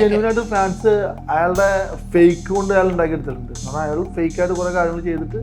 Genuine fans അയാളുടെ fake കൊണ്ട് അയാൾ ഉണ്ടാക്കിയെടുത്തിട്ടുണ്ട് കാരണം അയാൾ ഫേക്ക് ആയിട്ട് കുറെ കാര്യങ്ങൾ ചെയ്തിട്ട്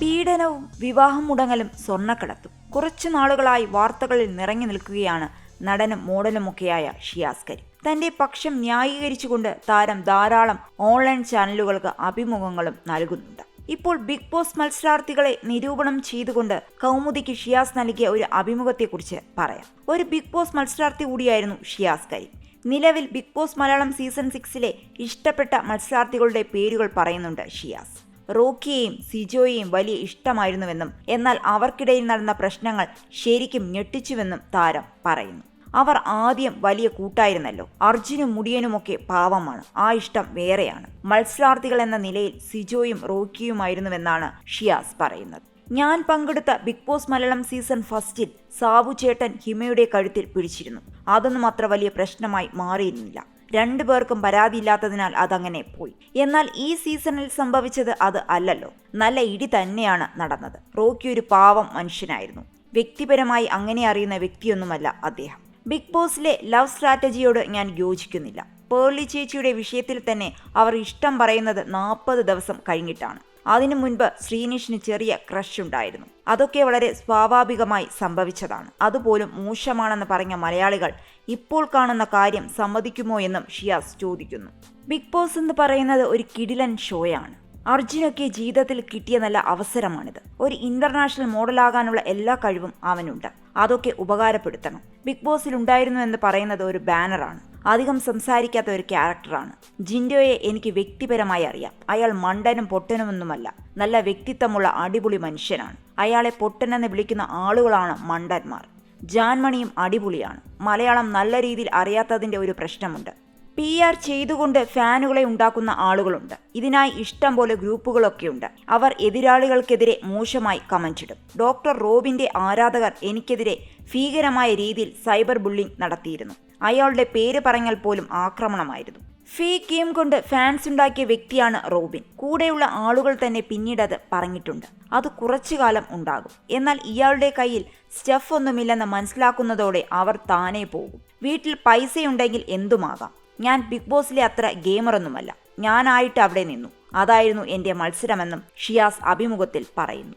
പീഡനവും വിവാഹം മുടങ്ങലും സ്വർണക്കടത്തും. കുറച്ചു നാളുകളായി വാർത്തകളിൽ നിറഞ്ഞു നിൽക്കുകയാണ് നടനും മോഡലുമൊക്കെയായ ഷിയാസ് കരി. തന്റെ പക്ഷം ന്യായീകരിച്ചുകൊണ്ട് താരം ധാരാളം ഓൺലൈൻ ചാനലുകൾക്ക് അഭിമുഖങ്ങളും നൽകുന്നുണ്ട്. ഇപ്പോൾ ബിഗ് ബോസ് മത്സരാർത്ഥികളെ നിരൂപണം ചെയ്തുകൊണ്ട് കൗമുദിക്ക് ഷിയാസ് നൽകിയ ഒരു അഭിമുഖത്തെക്കുറിച്ച് പറയാം. ഒരു ബിഗ് ബോസ് മത്സരാർത്ഥി കൂടിയായിരുന്നു ഷിയാസ് കരീം. നിലവിൽ ബിഗ് ബോസ് മലയാളം സീസൺ സിക്സിലെ ഇഷ്ടപ്പെട്ട മത്സരാർത്ഥികളുടെ പേരുകൾ പറയുന്നുണ്ട് ഷിയാസ്. റോക്കിയെയും സിജോയെയും വലിയ ഇഷ്ടമായിരുന്നുവെന്നും എന്നാൽ അവർക്കിടയിൽ നടന്ന പ്രശ്നങ്ങൾ ശരിക്കും ഞെട്ടിച്ചുവെന്നും താരം പറയുന്നു. അവർ ആദ്യം വലിയ കൂട്ടായിരുന്നല്ലോ. അർജുനും മുടിയനുമൊക്കെ പാവമാണ്. ആ ഇഷ്ടം വേറെയാണ്. മത്സരാർത്ഥികൾ എന്ന നിലയിൽ സിജോയും റോക്കിയുമായിരുന്നുവെന്നാണ് ഷിയാസ് പറയുന്നത്. ഞാൻ പങ്കെടുത്ത ബിഗ് ബോസ് മലയാളം സീസൺ ഫസ്റ്റിൽ സാബു ചേട്ടൻ ഹിമയുടെ കഴുത്തിൽ പിടിച്ചിരുന്നു. അതൊന്നും അത്ര വലിയ പ്രശ്നമായി മാറിയിരുന്നില്ല. രണ്ടു പേർക്കും പരാതിയില്ലാത്തതിനാൽ അതങ്ങനെ പോയി. എന്നാൽ ഈ സീസണിൽ സംഭവിച്ചത് അത് അല്ലല്ലോ. നല്ല ഇടി തന്നെയാണ് നടന്നത്. റോക്കി ഒരു പാവം മനുഷ്യനായിരുന്നു. വ്യക്തിപരമായി അങ്ങനെ അറിയുന്ന വ്യക്തിയൊന്നുമല്ല അദ്ദേഹം. ബിഗ് ബോസിലെ ലവ് സ്ട്രാറ്റജിയോട് ഞാൻ യോജിക്കുന്നില്ല. പേർളി ചേച്ചിയുടെ വിഷയത്തിൽ തന്നെ അവർ ഇഷ്ടം പറയുന്നത് നാൽപ്പത് ദിവസം കഴിഞ്ഞിട്ടാണ്. അതിനു മുൻപ് ശ്രീനിഷിന് ചെറിയ ക്രഷ് ഉണ്ടായിരുന്നു. അതൊക്കെ വളരെ സ്വാഭാവികമായി സംഭവിച്ചതാണ്. അതുപോലും മോശമാണെന്ന് പറഞ്ഞ മലയാളികൾ ഇപ്പോൾ കാണുന്ന കാര്യം സമ്മതിക്കുമോ എന്നും ഷിയാസ് ചോദിക്കുന്നു. ബിഗ് ബോസ് എന്ന് പറയുന്നത് ഒരു കിടിലൻ ഷോയാണ്. അർജുനൊക്കെ ജീവിതത്തിൽ കിട്ടിയ നല്ല അവസരമാണിത്. ഒരു ഇന്റർനാഷണൽ മോഡലാകാനുള്ള എല്ലാ കഴിവും അവനുണ്ട്. അതൊക്കെ ഉപകാരപ്പെടുത്തണം. ബിഗ് ബോസിൽ ഉണ്ടായിരുന്നു എന്ന് പറയുന്നത് ഒരു ബാനറാണ് അധികം സംസാരിക്കാത്ത ഒരു ക്യാരക്ടറാണ്. ജിൻഡോയെ എനിക്ക് വ്യക്തിപരമായി അറിയാം. അയാൾ മണ്ടനും പൊട്ടനുമൊന്നുമല്ല. നല്ല വ്യക്തിത്വമുള്ള അടിപൊളി മനുഷ്യനാണ്. അയാളെ പൊട്ടനെന്ന് വിളിക്കുന്ന ആളുകളാണ് മണ്ടന്മാർ. ജാൻമണിയും അടിപൊളിയാണ്. മലയാളം നല്ല രീതിയിൽ അറിയാത്തതിന്റെ ഒരു പ്രശ്നമുണ്ട്. പി ആർ ചെയ്തുകൊണ്ട് ഫാനുകളെ ഉണ്ടാക്കുന്ന ആളുകളുണ്ട്. ഇതിനായി ഇഷ്ടം പോലെ ഗ്രൂപ്പുകളൊക്കെയുണ്ട്. അവർ എതിരാളികൾക്കെതിരെ മോശമായി കമന്റ് ഇടും. ഡോക്ടർ റോബിന്റെ ആരാധകർ എനിക്കെതിരെ ഭീകരമായ രീതിയിൽ സൈബർ ബുള്ളിംഗ് നടത്തിയിരുന്നു. അയാളുടെ പേര് പറഞ്ഞാൽ പോലും ആക്രമണമായിരുന്നു. ഫീ കീം കൊണ്ട് ഫാൻസ് ഉണ്ടാക്കിയ വ്യക്തിയാണ് റോബിൻ. കൂടെയുള്ള ആളുകൾ തന്നെ പിന്നീട് അത് പറഞ്ഞിട്ടുണ്ട്. അത് കുറച്ചു കാലം ഉണ്ടാകും. എന്നാൽ ഇയാളുടെ കയ്യിൽ സ്റ്റഫ് ഒന്നുമില്ലെന്ന് മനസ്സിലാക്കുന്നതോടെ അവർ താനേ പോകും. വീട്ടിൽ പൈസയുണ്ടെങ്കിൽ എന്തുമാകാം? ഞാൻ ബിഗ് ബോസിലെ അത്ര ഗെയിമറൊന്നുമല്ല. ഞാനായിട്ട് അവിടെ നിന്നു. അതായിരുന്നു എന്റെ മത്സരമെന്നും ഷിയാസ് അഭിമുഖത്തിൽ പറയുന്നു.